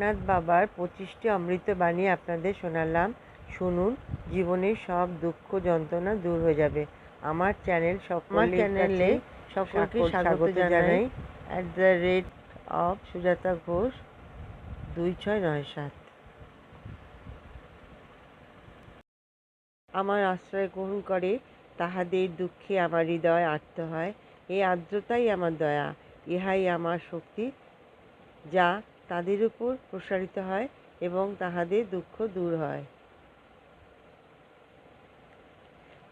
লোকনাথ বাবার পঁচিশটি অমৃত বাণী আপনাদের শোনালাম। শুনুন জীবনের সব দুঃখ যন্ত্রণা দূর হয়ে যাবে। আমার চ্যানেল সকল চ্যানেলে সকলকে স্বাগত জানাই। At the rate of Sujata Ghosh দুই ছয় নয় সাত। আমার আশ্রয় গ্রহণ করে তাহাদের দুঃখে আমার হৃদয় আত্ম হয়। এই আর্দ্রতাই আমার দয়া ইহাই আমার শক্তি যা তাদের উপর প্রসারিত হয় এবং তাহাদের দুঃখ দূর হয়।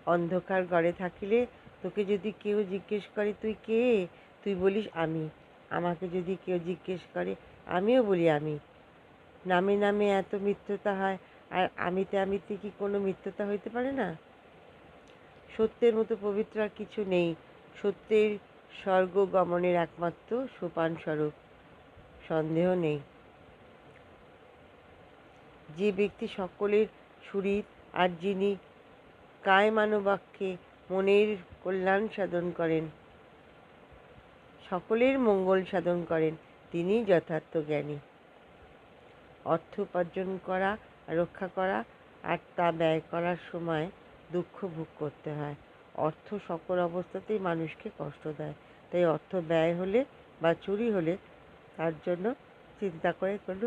অন্ধকার ঘরে থাকিলে তোকে যদি কেউ জিজ্ঞেস করে, তুই কে? তুই বলিস আমি। আমাকে যদি কেউ জিজ্ঞেস করে, আমিও বলি আমি। নামে নামে এত মিথ্যতা হয়, আর আমিতে আমিতে কি কোনো মিথ্যতা হইতে পারে না? সত্যের মতো পবিত্র আর কিছু নেই। সত্যের স্বর্গ গমনের একমাত্র সোপান স্বরূপ সন্দেহ নেই। যে ব্যক্তি সকলের সুরিত আর যিনি কায় মানবাক্যে মনের কল্যাণ সাধন করেন, সকলের মঙ্গল সাধন করেন, তিনি যথার্থ জ্ঞানী। অর্থ উপার্জন করা, রক্ষা করা আর তা ব্যয় করার সময় দুঃখ ভোগ করতে হয়। অর্থ সকল অবস্থাতেই মানুষকে কষ্ট দেয়। তাই অর্থ ব্যয় হলে বা চুরি হলে তার জন্য চিন্তা করে কোনো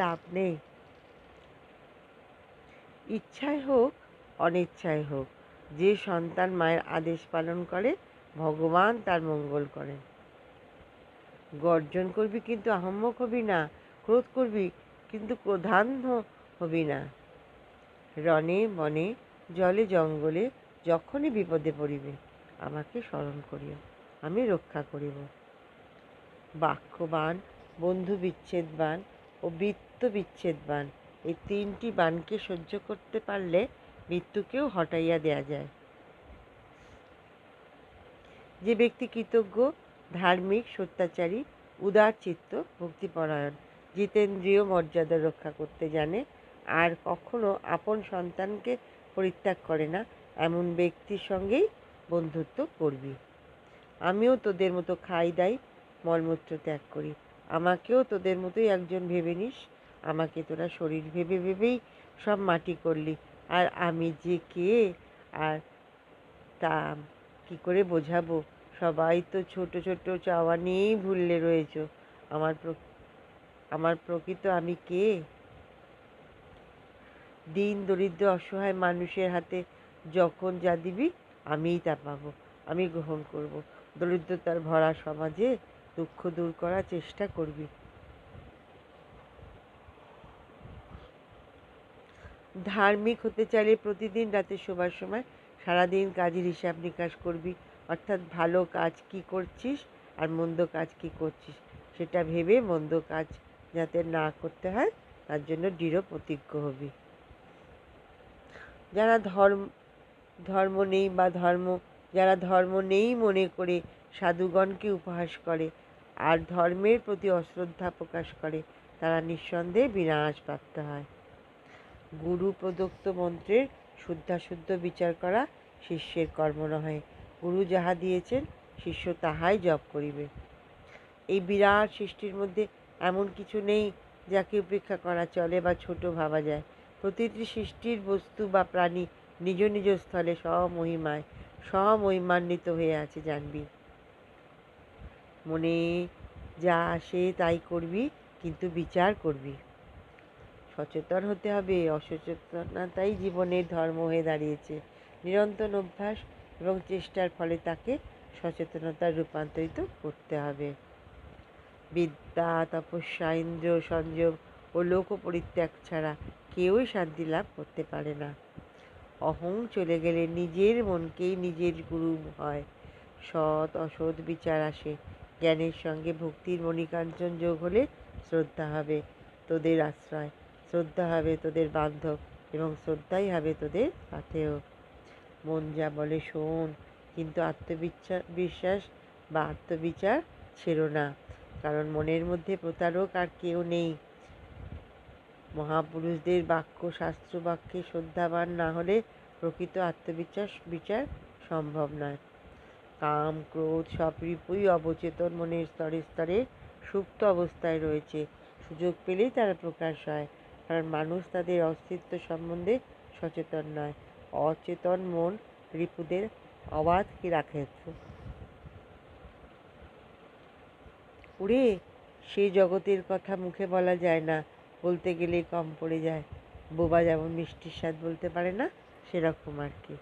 লাভ নেই। ইচ্ছায় হোক অনিচ্ছায় হোক, যে সন্তান মায়ের আদেশ পালন করে, ভগবান তার মঙ্গল করেন গর্জন করবি কিন্তু আহম্মক হবি না, ক্রোধ করবি কিন্তু ক্রোধান্ধ হবি না। রণে বনে, জলে জঙ্গলে, যখনই বিপদে পড়িবে, আমাকে স্মরণ করিও, আমি রক্ষা করিব। বাক্যবান বন্ধু বিচ্ছেদবান ও বৃত্ত বিচ্ছেদবান এই তিনটি বানকে সহ্য করতে পারলে মৃত্যুকেও হটাইয়া দেয়া যায়। যে ব্যক্তি কৃতজ্ঞ, ধার্মিক, সত্যাচারী, উদার চিত্ত, ভক্তিপরায়ণ, জিতেন্দ্রীয় মর্যাদা রক্ষা করতে জানে, আর কখনো আপন সন্তানকে পরিত্যাগ করে না, এমন ব্যক্তির সঙ্গেই বন্ধুত্ব করবি। আমিও তোদের মতো খাই দাই মলমূত্র ত্যাগ করি। আমাকেও তোদের মতোই একজন ভেবে নিস। আমাকে তোরা শরীর ভেবে ভেবেই সব মাটি করলি। আর আমি যে কে আর তা কি করে বোঝাবো? সবাই তো ছোট ছোট চাওয়া নিয়েই ভুললে রয়েছ। আমার আমার প্রকৃত আমি কে? দিন দরিদ্র অসহায় মানুষের হাতে যখন যা দিবি, আমিই তা পাবো। আমি গ্রহণ করব। দরিদ্রতার ভরা সমাজে দুঃখ দূর করার চেষ্টা করবি। ধার্মিক হতে চাইলে প্রতিদিন রাতে শোবার সময় সারাদিন কাজের হিসাব নিকাশ করবি। অর্থাৎ ভালো কাজ কি করছিস আর মন্দ কাজ কি করছিস সেটা ভেবে মন্দ কাজ যাতে না করতে হয়, তার জন্য দৃঢ় প্রতিজ্ঞ হবি। যারা ধর্ম ধর্ম নেই বা ধর্ম, যারা ধর্ম নেই মনে করে সাধুগণকে উপহাস করে আর ধর্মের প্রতি অশ্রদ্ধা প্রকাশ করে, তারা নিঃসন্দেহে বিনাশ প্রাপ্ত হয়। গুরু প্রদত্ত মন্ত্রের শুদ্ধাশুদ্ধ বিচার করা শিষ্যের কর্ম নহে। গুরু যাহা দিয়েছেন, শিষ্য তাহাই জপ করিবে। এই বিরাট সৃষ্টির মধ্যে এমন কিছু নেই যাকে উপেক্ষা করা চলে বা ছোট ভাবা যায়। প্রতিটি সৃষ্টির বস্তু বা প্রাণী নিজ নিজ স্থলে স্বমহিমায়, স্বমহিমান্বিত হয়ে আছে, জানবি। মনে যা আসে তাই করবি, কিন্তু বিচার করবি। সচেতন হতে হবে, অসচেতনতাই জীবনের ধর্ম হয়ে দাঁড়িয়েছে। নিরন্তর অভ্যাস এবং চেষ্টার ফলে তাকে সচেতনতায় রূপান্তরিত করতে হবে। বিদ্যা তপস্যা ইন্দ্র সংযোগ ও লোক পরিত্যাগ ছাড়া কেউই শান্তি লাভ করতে পারে না। অহং চলে গেলে নিজের মনকেই নিজের গুরু হয়। সৎ, অসৎ বিচার আসে। জ্ঞানের সঙ্গে ভক্তির মণিকাঞ্চন যোগ হলে শ্রদ্ধা হবে তোদের আশ্রয়। শ্রদ্ধা হবে তোদের বান্ধব এবং শ্রদ্ধাই হবে তোদের পাথেয়। মন যা বলে শোন, কিন্তু আত্মবিশ্বাস বিশ্বাস বা আত্মবিচার ছেড়ো না, কারণ মনের মধ্যে প্রতারক আর কেউ নেই। মহাপুরুষদের বাক্য, শাস্ত্র বাক্যে শ্রদ্ধাবান না হলে প্রকৃত আত্মবিশ্বাস বিচার সম্ভব নয়। কাম, ক্রোধ সব রিপুই অবচেতন মনের স্তরে স্তরে সুপ্ত অবস্থায় রয়েছে। সুযোগ পেলেই তারা প্রকাশ হয়, কারণ মানুষ তাদের অস্তিত্ব সম্বন্ধে সচেতন নয়। অচেতন মন রিপুদের অবাধ কি রাখে? উড়ে সেই জগতের কথা মুখে বলা যায় না, বলতে গেলে কম পড়ে যায়। বোবা যেমন মিষ্টির স্বাদ বলতে পারে না, সেরকম আর কি।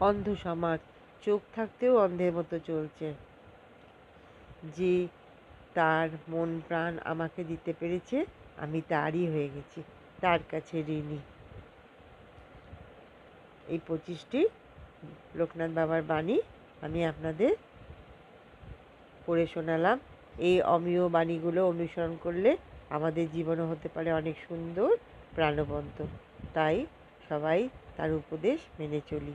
অন্ধ সমাজ চোখ থাকতেও অন্ধের মতো চলছে। যে তার মন প্রাণ আমাকে দিতে পেরেছে, আমি তারই হয়ে গেছি, তার কাছে ঋণী। এই পঁচিশটি লোকনাথ বাবার বাণী আমি আপনাদের পড়ে শোনালাম। এই অমীয় বাণীগুলো অনুসরণ করলে আমাদের জীবনও হতে পারে অনেক সুন্দর, প্রাণবন্ত। তাই সবাই তার উপদেশ মেনে চলি।